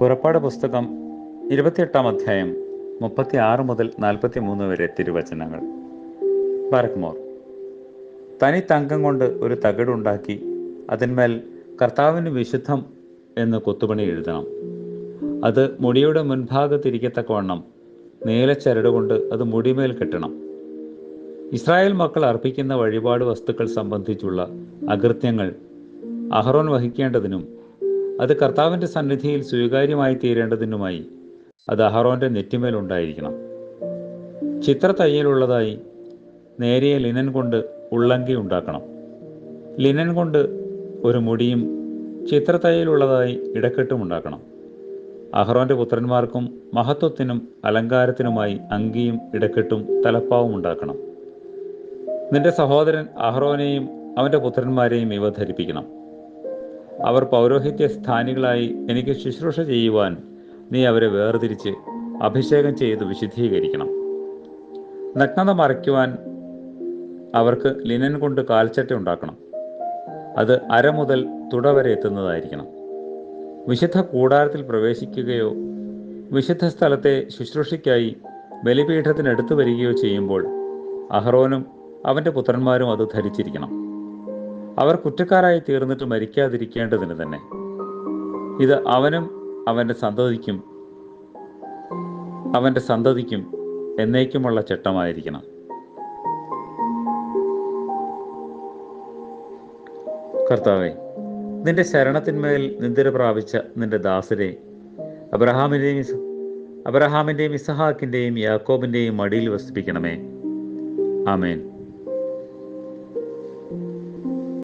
പുറപ്പാട് പുസ്തകം ഇരുപത്തിയെട്ടാം അധ്യായം മുപ്പത്തി ആറ് മുതൽ നാൽപ്പത്തി മൂന്ന് വരെ തിരുവചനങ്ങൾ. ബാരക്മോർ തനി തങ്കം കൊണ്ട് ഒരു തകിടുണ്ടാക്കി അതിന്മേൽ കർത്താവിന് വിശുദ്ധം എന്ന് കൊത്തുപണി എഴുതണം. അത് മുടിയുടെ മുൻഭാഗത്തിരിക്കത്തക്കവണ്ണം നീല കൊണ്ട് അത് മുടിമേൽ കെട്ടണം. ഇസ്രായേൽ മക്കൾ അർപ്പിക്കുന്ന വഴിപാട് വസ്തുക്കൾ സംബന്ധിച്ചുള്ള അകൃത്യങ്ങൾ അഹ്റോൻ വഹിക്കേണ്ടതിനും അത് കർത്താവിന്റെ സന്നിധിയിൽ സ്വീകാര്യമായി തീരേണ്ടതിനുമായി അത് അഹറോന്റെ നെറ്റിമേലുണ്ടായിരിക്കണം ചിത്ര തയ്യലുള്ളതായി നേരിയ ലിനൻ കൊണ്ട് ഉള്ളങ്കി ഉണ്ടാക്കണം. ലിനൻ കൊണ്ട് ഒരു മുടിയും ചിത്ര തയ്യലുള്ളതായി ഇടക്കെട്ടും ഉണ്ടാക്കണം. അഹ്റോന്റെ പുത്രന്മാർക്കും മഹത്വത്തിനും അലങ്കാരത്തിനുമായി അങ്കിയും ഇടക്കെട്ടും തലപ്പാവും ഉണ്ടാക്കണം. നിന്റെ സഹോദരൻ അഹ്റോനെയും അവന്റെ പുത്രന്മാരെയും ഇവ ധരിപ്പിക്കണം. അവർ പൗരോഹിത്യ സ്ഥാനികളായി എനിക്ക് ശുശ്രൂഷ ചെയ്യുവാൻ നീ അവരെ വേർതിരിച്ച് അഭിഷേകം ചെയ്ത് വിശുദ്ധീകരിക്കണം. നഗ്നത മറയ്ക്കുവാൻ അവർക്ക് ലിനൻ കൊണ്ട് കാൽച്ചട്ട ഉണ്ടാക്കണം. അത് അര മുതൽ തുട വരെ എത്തുന്നതായിരിക്കണം. വിശുദ്ധ കൂടാരത്തിൽ പ്രവേശിക്കുകയോ വിശുദ്ധ സ്ഥലത്തെ ശുശ്രൂഷയ്ക്കായി ബലിപീഠത്തിനടുത്ത് വരികയോ ചെയ്യുമ്പോൾ അഹ്റോനും അവന്റെ പുത്രന്മാരും അത് ധരിച്ചിരിക്കണം. അവർ കുറ്റക്കാരായി തീർന്നിട്ട് മരിക്കാതിരിക്കേണ്ടതിന് തന്നെ. ഇത് അവനും അവന്റെ സന്തതിക്കും അവന്റെ സന്തതിക്കും എന്നേക്കുമുള്ള ചട്ടമായിരിക്കണം. കർത്താവെ നിന്റെ ശരണത്തിന്മേൽ നിന്ദിര പ്രാപിച്ച നിന്റെ ദാസരെ അബ്രഹാമിന്റെയും അബ്രഹാമിന്റെയും ഇസഹാക്കിന്റെയും യാക്കോബിന്റെയും മടിയിൽ വസിപ്പിക്കണമേ. ആമേൻ.